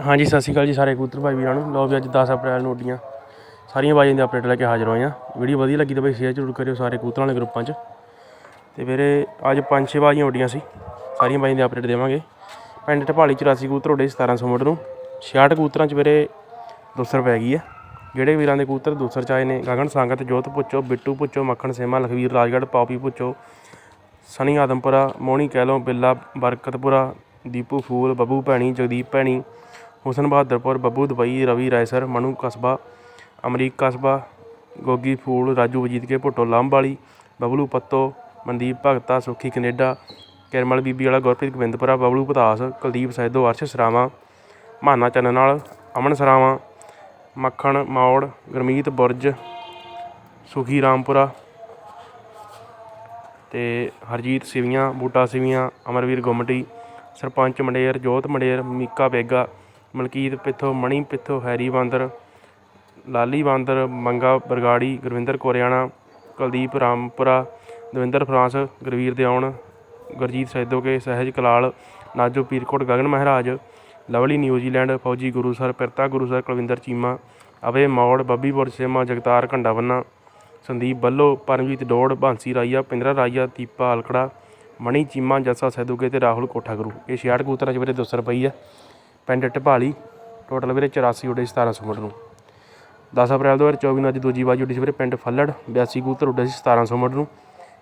ਹਾਂਜੀ, ਸਤਿ ਸ਼੍ਰੀ ਅਕਾਲ ਜੀ ਸਾਰੇ ਕਬੂਤਰ ਭਾਈ ਵੀਰਾਂ ਨੂੰ। ਲਓ ਵੀ ਅੱਜ 10 ਅਪ੍ਰੈਲ ਨੂੰ ਉੱਡੀਆਂ। ਸਾਰੀਆਂ ਬਾਜੀਆਂ ਦੇ ਅਪਡੇਟ ਲੈ ਕੇ ਹਾਜ਼ਰ ਹੋਏ ਆ। ਵੀਡੀਓ ਵਧੀਆ ਲੱਗੀ ਤਾਂ ਬਈ ਸ਼ੇਅਰ ਜ਼ਰੂਰ ਕਰਿਓ ਸਾਰੇ ਕਬੂਤਰਾਂ ਵਾਲੇ ਗਰੁੱਪਾਂ 'ਚ। ਤੇ ਵੀਰੇ, ਅੱਜ ਪੰਜ ਛੇ ਬਾਜੀਆਂ ਉੱਡੀਆਂ ਸੀ। ਸਾਰੀਆਂ ਬਾਜੀਆਂ ਦੇ ਅਪਡੇਟ ਦੇਵਾਂਗੇ। ਪਿੰਡ ਢਪਾਲੀ 84 ਕਬੂਤਰ ਉੱਡੇ 1700 ਮੁੱਢ ਨੂੰ। 66 ਕਬੂਤਰਾਂ 'ਚ ਵੀਰੇ ਦੂਸਰ ਪੈ ਗਈ ਆ। ਜਿਹੜੇ ਵੀਰਾਂ ਦੇ ਕਬੂਤਰ ਦੂਸਰ 'ਚ ਆਏ ਨੇ, ਗਗਨ ਸੰਗਤ, ਜੋਤ ਪੁੱਛੋ, ਬਿੱਟੂ ਪੁੱਛੋ, ਮੱਖਣ ਸੇਮਾ, ਲਖਵੀਰ ਰਾਜਗੜ੍ਹ ਪਾਪੀ ਪੁੱਛੋ ਸਣੀ ਆਦਮਪੁਰਾ, ਮੋਹਣੀ ਕਹਿ ਕਹਿਲੋ ਬਿੱਲਾ, ਬਰਕਤਪੁਰਾ, ਦੀਪੂ ਫੂਲ, ਬੱਬੂ ਭੈਣੀ, ਜਗਦੀਪ ਭੈਣੀ ਹੁਸਨ ਬਹਾਦਰਪੁਰ ਬੱਬੂ ਦੁਬਈ, ਰਵੀ ਰਾਏਸਰ, ਮਨੂ ਕਸਬਾ, ਅਮਰੀਕ ਕਸਬਾ, ਗੋਗੀ ਫੂਲ, ਰਾਜੂ ਵਜੀਦ ਕੇ ਭੁੱਟੋ ਲੰਬ ਵਾਲੀ ਬਬਲੂ ਪੱਤੋ, ਮਨਦੀਪ ਭਗਤਾ, ਸੁਖੀ ਕਨੇਡਾ, ਕਿਰਮਲ ਬੀਬੀ ਵਾਲਾ ਗੁਰਪ੍ਰੀਤ ਗੋਬਿੰਦਪੁਰਾ ਬਬਲੂ ਪਤਾਸ, ਕੁਲਦੀਪ ਸੈਦੋ ਅਰਸ਼ ਸਰਾਵਾਂ, ਮਾਨਾ ਚੰਨ ਨਾਲ ਅਮਨ ਸਰਾਵਾਂ, ਮੱਖਣ ਮੌੜ, ਗੁਰਮੀਤ ਬੁਰਜ, ਸੁਖੀ ਰਾਮਪੁਰਾ ਤੇ ਹਰਜੀਤ ਸਿਵੀਆਂ, ਬੂਟਾ Siviyan, Amarveer Gummti, sarpanch Mander, Jot Mander, Mika Bega Malkit Pittho, Mani Pittho, Harry Bandar, Lali Bandar, Manga Bargari, Gurwinder Koriana, Kuldeep Rampura, Davinder France, Gurveer Diaun Gurjeet Saidoke, Sahaj Kalal, Najo Peerkot, Gagan Maharaj, Lovely New Zealand, Fauji Guru Gurusar ਪਿਰਤਾ Gurusar Kulwinder Cheema Ave Maur, ਬੱਬੀ ਬੁਰਸੇਮਾ ਜਗਤਾਰ ਘੰਡਾਵੰਨਾ, ਸੰਦੀਪ ਬੱਲੋ, ਪਰਮਜੀਤ ਡੋੜ, ਬਾਂਸੀ ਰਾਈਆ, ਪਿੰਦਰਾ ਰਾਈਆ, ਦੀਪਾ ਅਲਕੜਾ ਮਣੀ ਚੀਮਾ, ਜੱਸਾ ਸੈਦੂਕੇ ਤੇ ਰਾਹੁਲ ਕੋਠਾਗੁਰੂ। ਇਹ 66 ਕਬੂਤਰਾਂ 'ਚ ਵੀਰੇ 200 ਰੁਪਈ ਆ ਪਿੰਡ Dhapali total ਵੀਰੇ 84 ਉੱਡੇ 1700 ਮੁੱਢ ਨੂੰ। 10 ਅਪ੍ਰੈਲ 2024 ਨੂੰ ਅੱਜ ਦੂਜੀ ਬਾਜੀ ਉੱਡੀ ਸੀ ਵੀਰੇ ਪਿੰਡ ਫੱਲੜ 82 ਕਬੂਤਰ ਉੱਡੇ ਸੀ 1700 ਮੁੱਢ ਨੂੰ।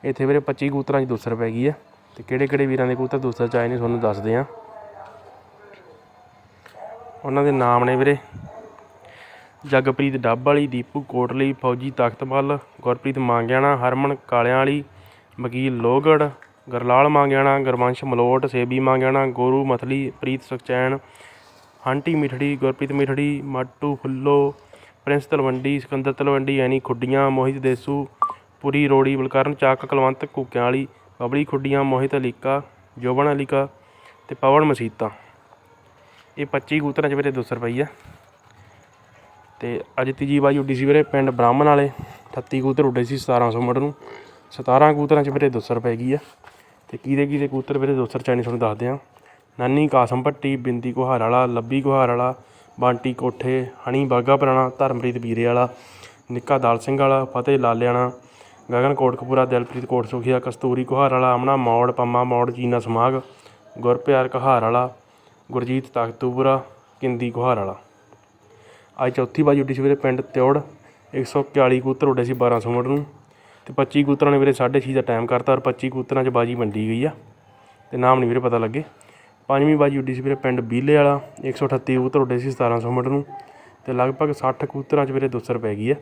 ਇੱਥੇ ਵੀਰੇ 25 ਕਬੂਤਰਾਂ 'ਚ 200 ਪੈ ਗਈ ਹੈ ਤੇ ਕਿਹੜੇ ਕਿਹੜੇ ਵੀਰਾਂ ਦੇ ਕੂਤਰ 200 ਚ ਆਏ ਨੇ ਤੁਹਾਨੂੰ ਦੱਸਦੇ ਆ ਉਹਨਾਂ ਦੇ ਨਾਮ ਨੇ ਵੀਰੇ ਜਗਪ੍ਰੀਤ ਡੱਬ ਵਾਲੀ ਦੀਪੂ ਕੋਟਲੀ, ਫੌਜੀ ਤਖਤਮਲ, ਗੁਰਪ੍ਰੀਤ ਮੰਗਿਆਣਾ, ਹਰਮਨ ਕਾਲਿਆਂ ਵਾਲੀ Vakil Lohgarh Garlal Mangiana, Gurvansh Malout, Sebi Mangiana, Goru Mathli, Preet Sukhchain Hunty ਮਿੱਠੜੀ, Gurpreet Mithri, Matu, Phullo, Prince Talwandi, Sikandar Talwandi Annie Khuddian, Mohit Desu, Puri, Rori, Balkaran, Chak, Kulwant Ghukianwali Babli, ਖੁੱਡੀਆਂ, ਮੋਹਿਤ ਅਲੀਕਾ, ਜੋਬਨ ਅਲੀਕਾ ਤੇ ਪਵਨ ਮਸੀਤਾ। ਇਹ 25 ਕੂਤਰਾਂ 'ਚ ਵੀਰੇ 200 ਰੁਪਈਆ ਤੇ ਅੱਜ ਤੀਜੀ ਬਾਜੀ ਉੱਡੀ ਸੀ ਵੀਰੇ ਪਿੰਡ ਬ੍ਰਾਹਮਣ ਵਾਲੇ। 38 ਕੂਤਰ ਉੱਡੇ ਸੀ 1700 ਮੁੱਢ ਨੂੰ। 17 ਕੂਤਰਾਂ 'ਚ ਵੀਰੇ 200 ਰੁਪਏ ਗਈ ਆ। ਤੇ ਕਿਹਦੇ ਕਿਹਦੇ ਕੂਤਰ ਵੀਰੇ 200 ਚਾਈਨੀ ਤੁਹਾਨੂੰ ਦੱਸਦੇ ਆ। ਨਾਨੀ ਕਾਸਮ ਭੱਟੀ, ਬਿੰਦੀ ਕੁਹਾਰ ਵਾਲਾ, ਲੱਭੀ ਕੁਹਾਰ ਵਾਲਾ, ਬਾਂਟੀ ਕੋਠੇ, ਹਣੀ ਬਾਘਾ ਪੁਰਾਣਾ, ਧਰਮਪ੍ਰੀਤ ਵੀਰੇ ਵਾਲਾ, ਨਿੱਕਾ ਦਾਲ ਸਿੰਘ ਵਾਲਾ, ਫਤਿਹ ਲਾਲਿਆਣਾ, ਗਗਨ ਕੋਟਕਪੂਰਾ, ਦਿਲਪ੍ਰੀਤ ਕੋਟ ਸੁਖੀਆ ਕਸਤੂਰੀ ਕੁਹਾਰ ਵਾਲਾ, ਅਮਨਾ ਮੌੜ, ਪੰਮਾ ਮੌੜ, ਜੀਨਾ ਸਮਾਗ, ਗੁਰਪਿਆਰ ਕੁਹਾਰ ਵਾਲਾ, ਗੁਰਜੀਤ ਤਖਤੂਪੁਰਾ ਕਿੰਦੀ ਕੁਹਾਰ ਵਾਲਾ। ਅੱਜ ਚੌਥੀ ਬਾਜੀ ਉੱਡੀ ਸੀ ਵੀਰੇ ਪਿੰਡ ਤਿਉੜ 141 ਕੂਤਰ ਉੱਡੇ ਸੀ 1200 ਮੁੱਢ ਨੂੰ ਤੇ 25 ਕਬੂਤਰਾਂ ਨੇ ਵੀਰੇ 6:30 ਦਾ ਟਾਈਮ ਕਰਤਾ ਔਰ 25 ਕੂਤਰਾਂ 'ਚ ਬਾਜੀ ਵੰਡੀ ਗਈ ਆ, ਤੇ ਨਾਮ ਨਹੀਂ ਵੀਰੇ ਪਤਾ ਲੱਗੇ। ਪੰਜਵੀਂ ਬਾਜੀ ਉੱਡੀ ਸੀ ਵੀਰੇ ਪਿੰਡ ਬੀਲੇ ਵਾਲਾ 138 ਕਬੂਤਰ ਉੱਡੇ ਸੀ 1700 ਮੁੱਢ ਨੂੰ ਅਤੇ ਲਗਭਗ ਸੱਠ ਕਬੂਤਰਾਂ 'ਚ ਵੀਰੇ 200 ਪੈ ਗਈ ਆ।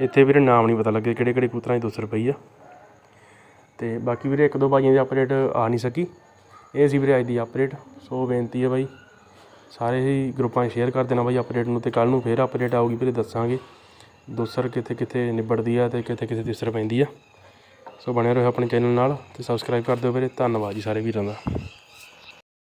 ਇੱਥੇ ਵੀਰੇ ਨਾਮ ਨਹੀਂ ਪਤਾ ਲੱਗੇ ਕਿਹੜੇ ਕਿਹੜੇ ਕਬੂਤਰਾਂ 'ਚ 200 ਰੁਪਏ ਆ। ਅਤੇ ਬਾਕੀ ਵੀਰੇ ਇੱਕ ਦੋ ਬਾਜੀਆਂ ਦੀ ਅਪਡੇਟ ਆ ਨਹੀਂ ਸਕੀ। ਇਹ ਸੀ ਵੀਰੇ ਅੱਜ ਦੀ ਅਪਡੇਟ ਸੋ ਬੇਨਤੀ ਹੈ ਬਾਈ। ਸਾਰੇ ਹੀ ਗਰੁੱਪਾਂ 'ਚ ਸ਼ੇਅਰ ਕਰ ਦੇਣਾ ਬਾਈ ਅਪਡੇਟ ਨੂੰ ਤੇ ਕੱਲ ਨੂੰ ਫੇਰ ਅਪਡੇਟ ਆਊਗੀ ਵੀਰੇ ਦੱਸਾਂਗੇ। ਦੋਸਰ ਕਿੱਥੇ ਕਿੱਥੇ ਨਿਬੜਦੀ ਆ ਤੇ ਕਿੱਥੇ ਕਿੱਥੇ ਤੀਸਰ ਪੈਂਦੀ ਆ। ਸੋ ਬਣੇ ਰਹੋ ਆਪਣੇ ਚੈਨਲ ਨਾਲ ਤੇ ਸਬਸਕ੍ਰਾਈਬ ਕਰ ਦਿਓ ਵੀਰੇ। ਧੰਨਵਾਦ ਜੀ ਸਾਰੇ ਵੀਰਾਂ ਦਾ।